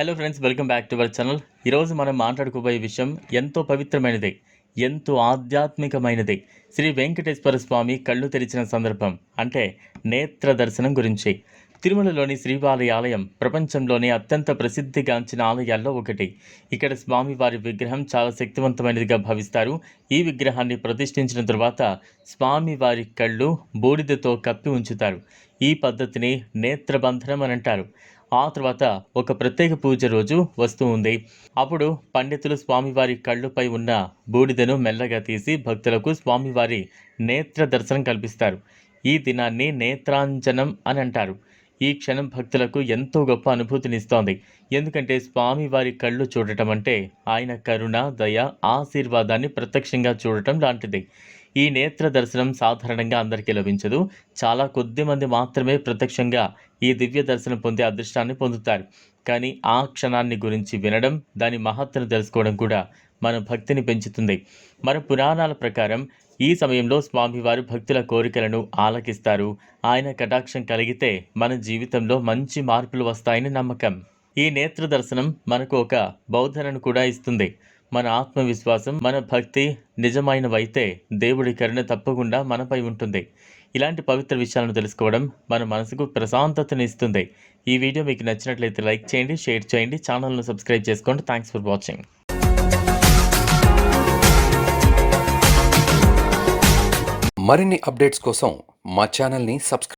Hello friends welcome back to our channel ఈరోజు మనం మాట్లాడుకోబోయే విషయం ఎంతో పవిత్రమైనది ఎంతో ఆధ్యాత్మికమైనది. శ్రీ వెంకటేశ్వర స్వామి కళ్ళు తెరిచిన సందర్భం అంటే నేత్ర దర్శనం గురించి. తిరుమలలోని శ్రీవారి ఆలయం ప్రపంచంలోనే అత్యంత ప్రసిద్ధిగాంచిన ఆలయాల్లో ఒకటి. ఇక్కడ స్వామివారి విగ్రహం చాలా శక్తివంతమైనదిగా భావిస్తారు. ఈ విగ్రహాన్ని ప్రతిష్ఠించిన తరువాత స్వామివారి కళ్ళు బూడిదతో కప్పి ఉంచుతారు. ఈ పద్ధతిని నేత్రబంధనం అని అంటారు. ఆ తర్వాత ఒక ప్రత్యేక పూజ రోజు వస్తూ ఉంది. అప్పుడు పండితులు స్వామివారి కళ్ళుపై ఉన్న బూడిదను మెల్లగా తీసి భక్తులకు స్వామివారి నేత్ర దర్శనం కల్పిస్తారు. ఈ దినాన్ని నేత్రాంజనం అని అంటారు. ఈ క్షణం భక్తులకు ఎంతో గొప్ప అనుభూతినిస్తోంది ఎందుకంటే స్వామివారి కళ్ళు చూడటం అంటే ఆయన కరుణ దయ ఆశీర్వాదాన్ని ప్రత్యక్షంగా చూడటం లాంటిది. ఈ నేత్ర దర్శనం సాధారణంగా అందరికీ లభించదు. చాలా కొద్ది మంది మాత్రమే ప్రత్యక్షంగా ఈ దివ్య దర్శనం పొందే అదృష్టాన్ని పొందుతారు. కానీ ఆ క్షణాన్ని గురించి వినడం దాని మహత్తును తెలుసుకోవడం కూడా మన భక్తిని పెంచుతుంది. మన పురాణాల ప్రకారం ఈ సమయంలో స్వామివారు భక్తుల కోరికలను ఆలకిస్తారు. ఆయన కటాక్షం కలిగితే మన జీవితంలో మంచి మార్పులు వస్తాయని నమ్మకం. ఈ నేత్ర దర్శనం మనకు ఒక బౌద్ధనను కూడా ఇస్తుంది. మన ఆత్మవిశ్వాసం మన భక్తి నిజమైనవైతే దేవుడి కరుణ తప్పకుండా మనపై ఉంటుంది. ఇలాంటి పవిత్ర విషయాలను తెలుసుకోవడం మన మనసుకు ప్రశాంతతను ఇస్తుంది. ఈ వీడియో మీకు నచ్చినట్లయితే లైక్ చేయండి షేర్ చేయండి ఛానల్ను సబ్స్క్రైబ్ చేసుకోండి. థ్యాంక్స్ ఫర్ వాచింగ్ మరిన్ని అప్డేట్స్ కోసం మా ఛానల్ని సబ్స్క్రైబ్